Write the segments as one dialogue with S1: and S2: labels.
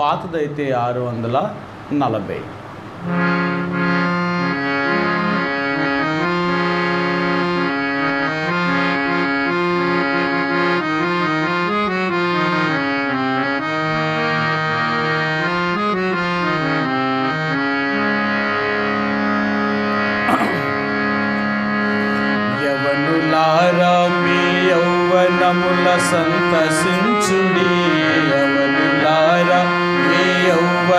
S1: పాతదైతే ఆరు వందల నలభై. యవనులారా మీ యౌవనముల సంతసించుడి.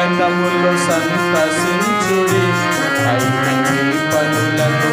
S1: కటములు సంతసించుడి ఐదు పనులకు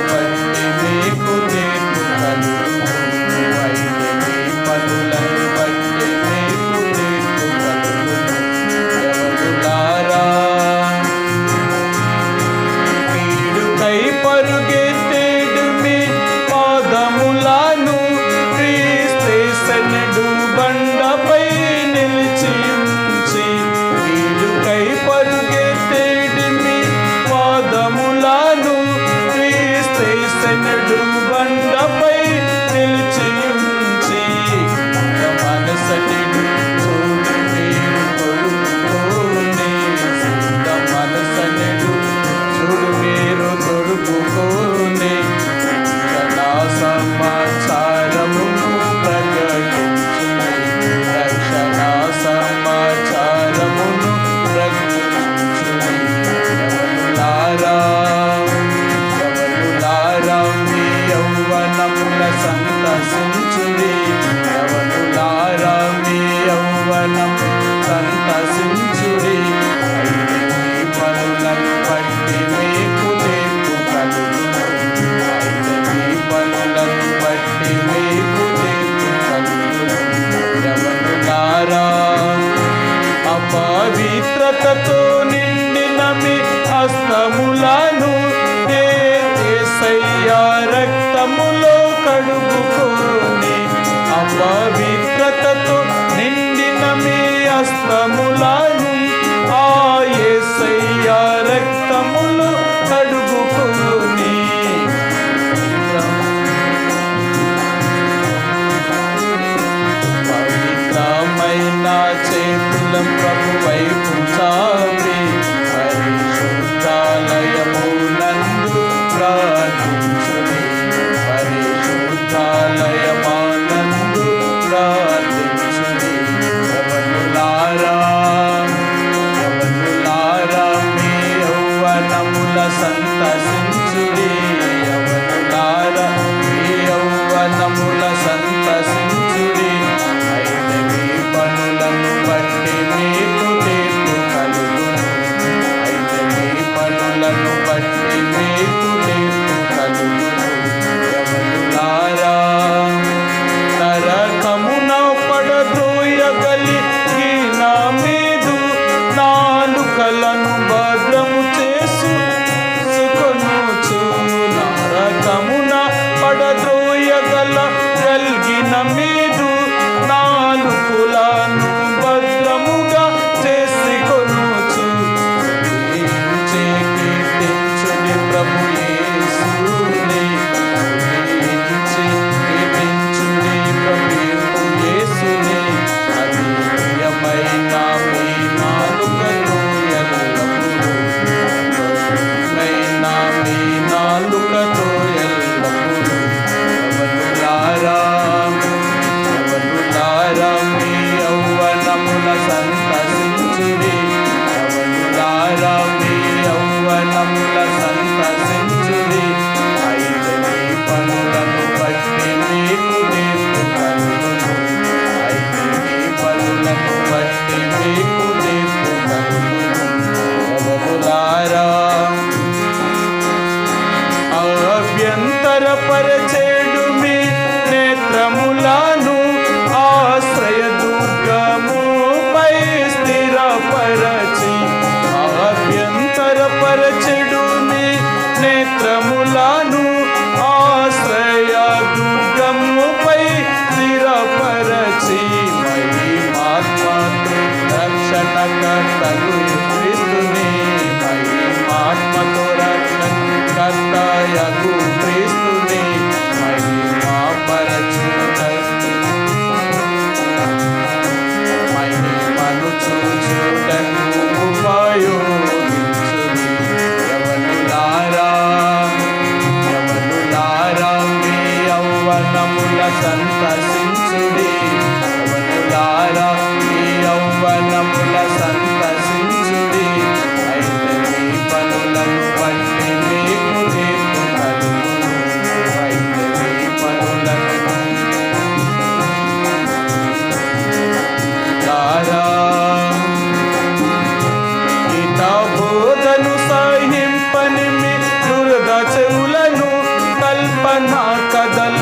S1: passing రక్తములను ఆ ఎస్ఐ రక్తములు కడుగు స్థిరపరచేడు మీ నేత్రములను. ప్రియ సంతసించుడి యవ్వనులారా మీ యవ్వనముల సంతసించుడి అయితే మీ పనులను బట్టి మీకు తీర్పు కలుగును అయితే మీ పనులను కదలు